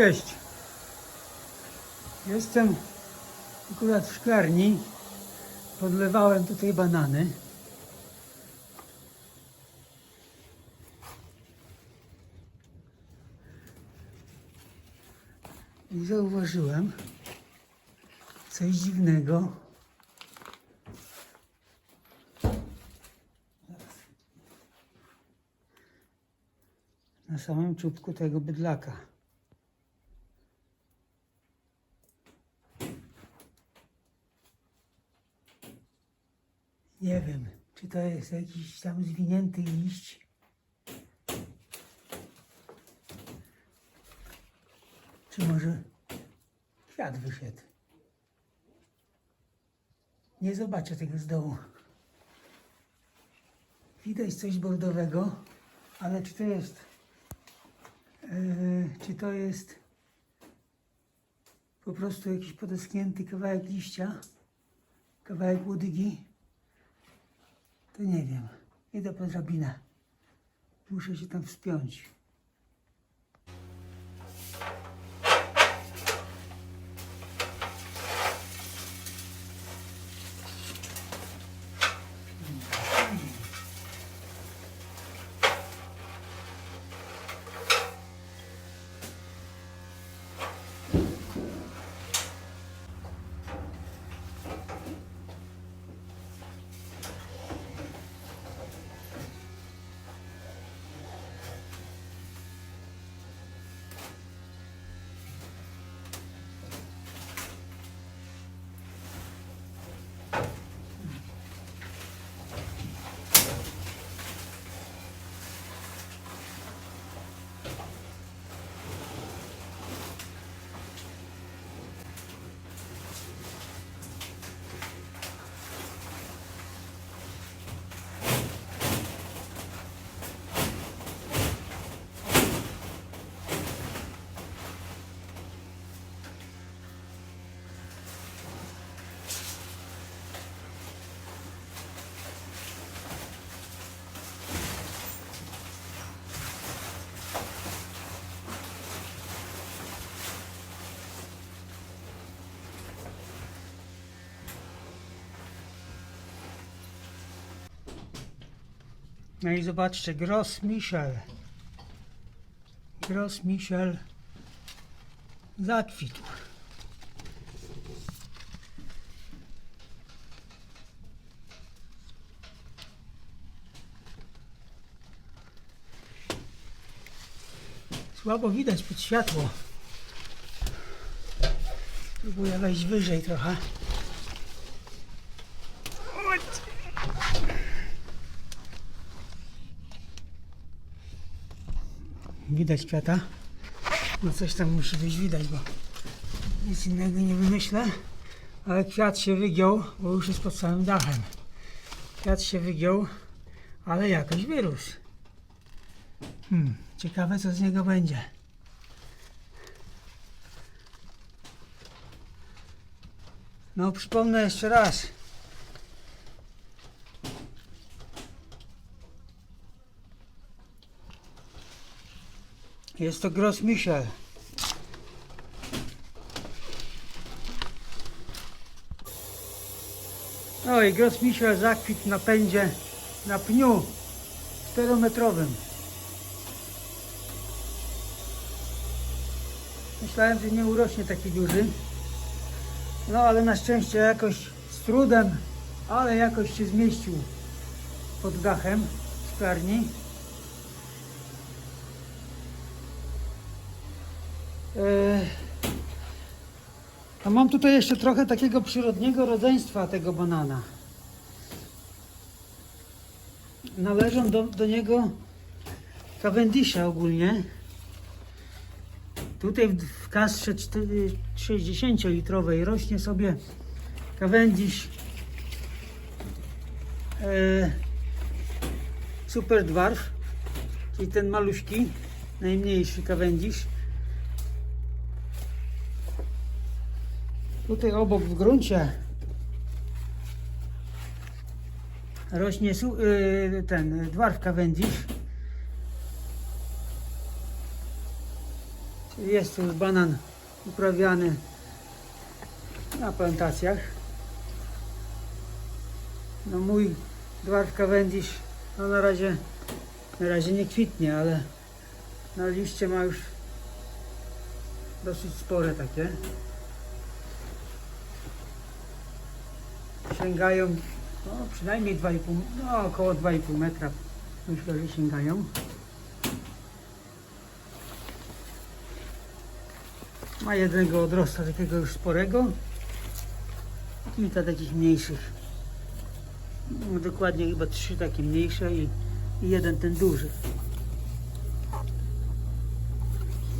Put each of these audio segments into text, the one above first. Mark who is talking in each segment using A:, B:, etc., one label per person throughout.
A: Cześć. Jestem akurat w szklarni. Podlewałem tutaj banany. I zauważyłem coś dziwnego. Na samym czubku tego bydlaka. Nie wiem, czy to jest jakiś tam zwinięty liść. Czy może kwiat wyszedł. Nie zobaczę tego z dołu. Widać coś bordowego, ale czy to jest, yy, czy to jest po prostu jakiś podeschnięty kawałek liścia, kawałek łodygi, to nie wiem. Idę po drabinę. Muszę się tam wspiąć. No i zobaczcie, Gros Michel. Gros Michel zakwitł. Słabo widać pod światło. Próbuję wejść wyżej trochę. Widać kwiata. No coś tam musi być widać, bo nic innego nie wymyślę. Ale kwiat się wygiął, bo już jest pod samym dachem. Kwiat się wygiął, ale jakoś wyrósł. Hmm, ciekawe co z niego będzie. No przypomnę jeszcze raz. Jest to Gros Michel. Oj, Gros Michel zakwitł na pędzie, na pniu 4-metrowym. Myślałem, że nie urośnie taki duży. No ale na szczęście jakoś z trudem, ale jakoś się zmieścił pod dachem szklarni. A mam tutaj jeszcze trochę takiego przyrodniego rodzeństwa tego banana. Należą do, do niego Cavendisha ogólnie. Tutaj w, w kastrze 60-litrowej rośnie sobie Cavendish e, Super Dwarf, czyli ten maluśki, najmniejszy Cavendish. Tutaj obok w gruncie rośnie y, ten dwarf Cavendish. Jest już banan uprawiany na plantacjach. No mój dwarf Cavendish no na razie na razie nie kwitnie, ale na liście ma już dosyć spore takie. Sięgają no, przynajmniej 2,5, no około 2,5 metra myślę, że sięgają. Ma jednego odrosta takiego już sporego, kilka takich mniejszych. No, dokładnie chyba trzy takie mniejsze i, i jeden ten duży.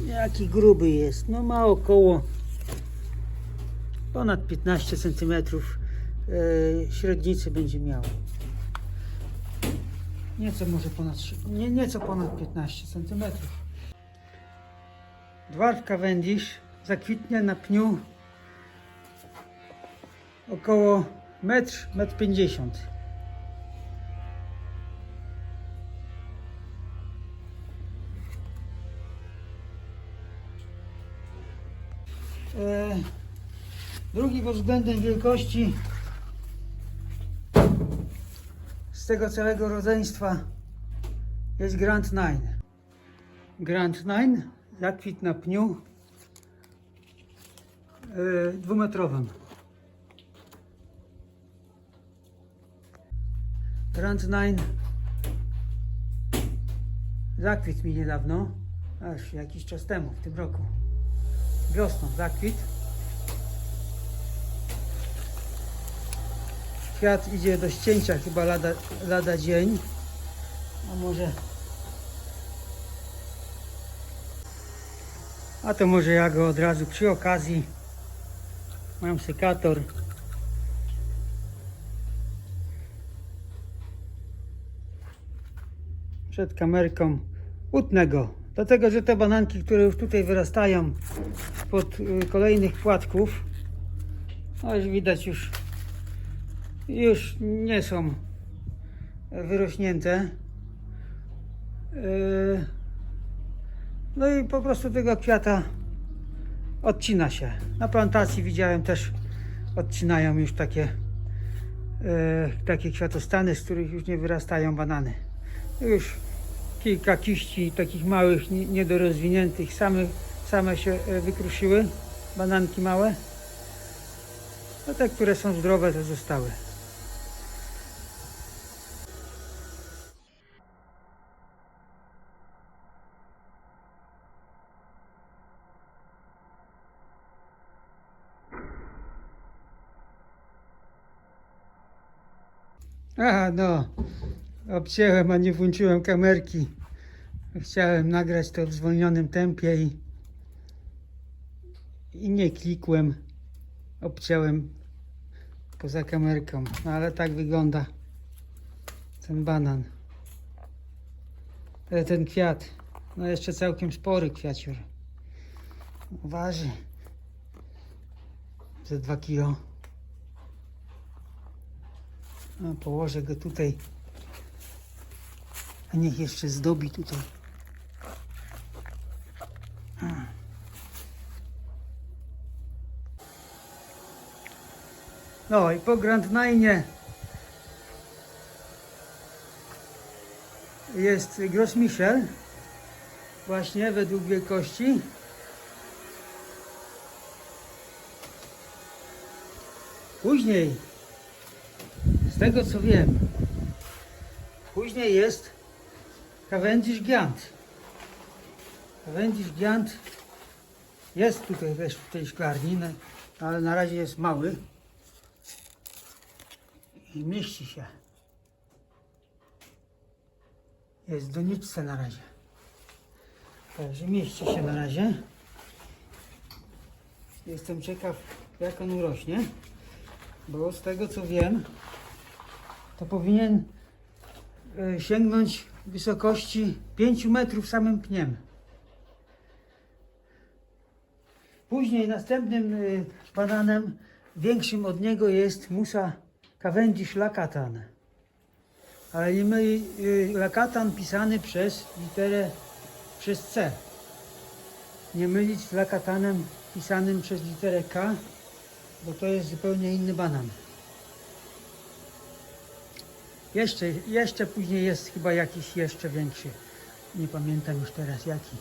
A: Jaki gruby jest. No ma około ponad 15 cm e, średnicy będzie miał. Nieco może ponad nie, nieco ponad 15 cm. Dwarf Cavendish zakwitnie na pniu około metr, metr 50. E, drugi pod względem wielkości z tego całego rodzeństwa jest Grand Nine. Grand Nine zakwit na pniu e, dwumetrowym. Grand Nine zakwit mi niedawno, aż jakiś czas temu, w tym roku. Wiosną zakwit. Kwiat idzie do ścięcia chyba lada, lada dzień. A może A to może ja go od razu przy okazji mam sekator. Przed kamerką utnę go. Dlatego, że te bananki, które już tutaj wyrastają spod y, kolejnych płatków, no już widać już już nie są wyrośnięte. Yy, no i po prostu tego kwiata odcina się. Na plantacji widziałem też odcinają już takie, e, takie kwiatostany, z których już nie wyrastają banany. Już kilka kiści takich małych, nie- niedorozwiniętych, same, same się e, wykruszyły, bananki małe. A te, które są zdrowe, to zostały. Aha, no. Obcięłem, a nie włączyłem kamerki. Chciałem nagrać to w zwolnionym tempie i, i nie klikłem. Obciąłem poza kamerką. No ale tak wygląda ten banan. E, Ten kwiat. No jeszcze całkiem spory kwiacior. Waży ze 2 kilo. Położę go tutaj. A niech jeszcze zdobi tutaj. No i po Grand jest Gros Michel. Właśnie według wielkości. Później tego co wiem, później jest Cavendish Giant. Cavendish Giant jest tutaj też w tej szklarni, ale na razie jest mały i mieści się. Jest doniczce na razie. Także mieści się na razie. Jestem ciekaw, jak on urośnie, bo z tego co wiem, to powinien e, sięgnąć wysokości 5 metrów samym pniem. Później następnym e, bananem, większym od niego jest Musa Cavendish Lakatan. Ale myli, e, Lakatan pisany przez literę, przez C. Nie mylić z lakatanem pisanym przez literę K, bo to jest zupełnie inny banan. Jeszcze, jeszcze później jest chyba jakiś jeszcze większy. Nie pamiętam już teraz jaki.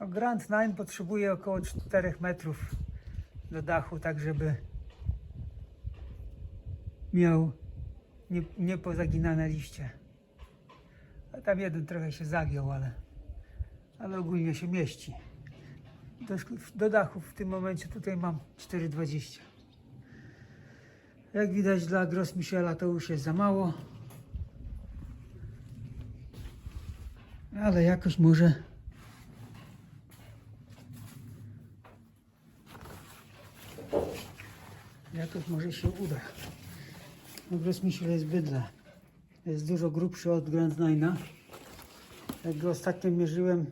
A: No, Grand Nine potrzebuje około 4 metrów do dachu, tak żeby miał nie, nie liście. A tam jeden trochę się zagiął, ale, ale ogólnie się mieści. Do, do dachu w tym momencie tutaj mam 4,20. Jak widać dla Gros Michela to już jest za mało. Ale jakoś może jakoś może się uda. No Gros Michel jest bydle. Jest dużo grubszy od Grand Nine'a. Jak go ostatnio mierzyłem,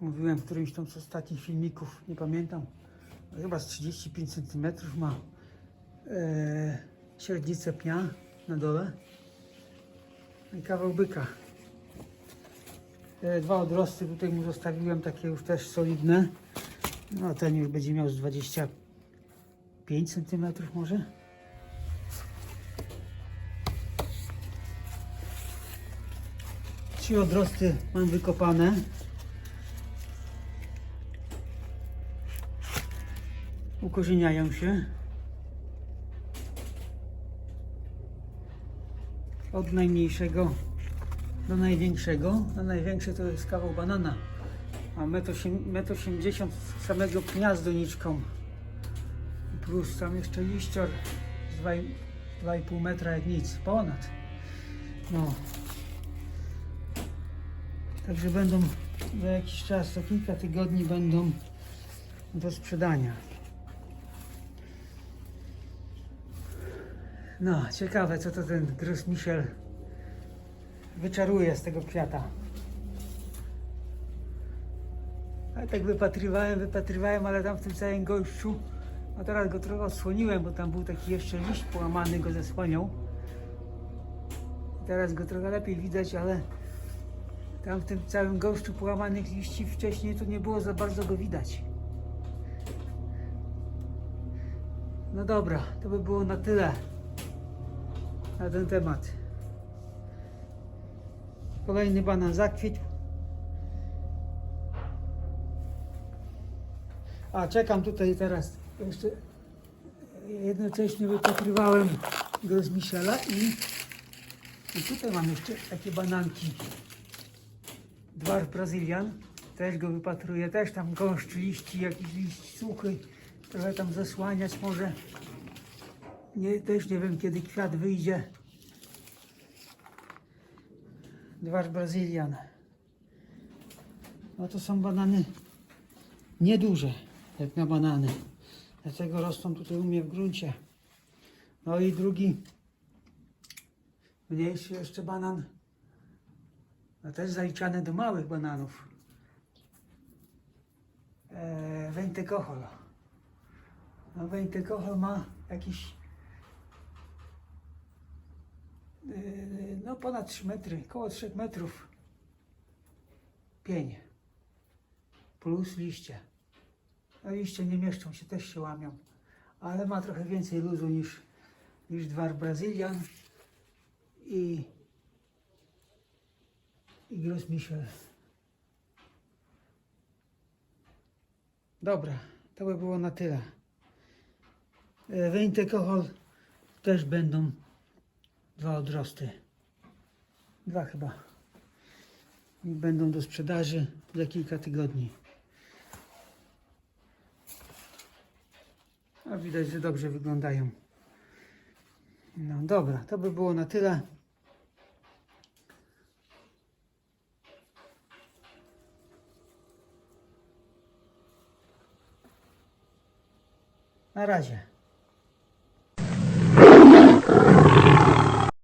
A: mówiłem w którymś tam z ostatnich filmików, nie pamiętam, chyba z 35 cm ma e, średnicę pnia na dole i kawał byka. Te dwa odrosty tutaj mu zostawiłem, takie już też solidne. No ten już będzie miał z 25 cm może. Trzy odrosty mam wykopane. Ukorzeniają się. Od najmniejszego do największego. A największy to jest kawał banana. A 1,80 m samego pnia z doniczką. Plus tam jeszcze liścior z 2,5 metra jak nic. Ponad. No. Także będą za jakiś czas, za kilka tygodni będą do sprzedania. No, ciekawe co to ten Gros Michel wyczaruje z tego kwiata. A tak wypatrywałem, wypatrywałem, ale tam w tym całym gościu, a teraz go trochę odsłoniłem, bo tam był taki jeszcze liść połamany, go zasłaniał. Teraz go trochę lepiej widać, ale tam w tym całym gąszczu połamanych liści wcześniej to nie było za bardzo go widać. No dobra, to by było na tyle na ten temat. Kolejny banan zakwitł. A czekam tutaj teraz. Jeszcze jednocześnie wypatrywałem go z Michela i, i tutaj mam jeszcze takie bananki. Dwarf Brazylian. Też go wypatruję. Też tam gąszcz liści, jakiś liść suchy. Trochę tam zasłaniać może. Nie, też nie wiem kiedy kwiat wyjdzie. Dwarf Brazylian. No to są banany nieduże, jak na banany. Dlatego rosną tutaj u mnie w gruncie. No i drugi, mniejszy jeszcze banan. No też zaliczane do małych bananów. Eee, Wejntekochol. No Wejntekochol ma jakiś eee, no ponad 3 metry, koło 3 metrów pień plus liście. No liście nie mieszczą się, też się łamią, ale ma trochę więcej luzu niż, niż dwar Brazylian i i Gros Michel. Dobra, to by było na tyle. E, Wejntekochol też będą dwa odrosty. Dwa chyba. Będą do sprzedaży za kilka tygodni. A widać, że dobrze wyglądają. No dobra, to by było na tyle. Na razie.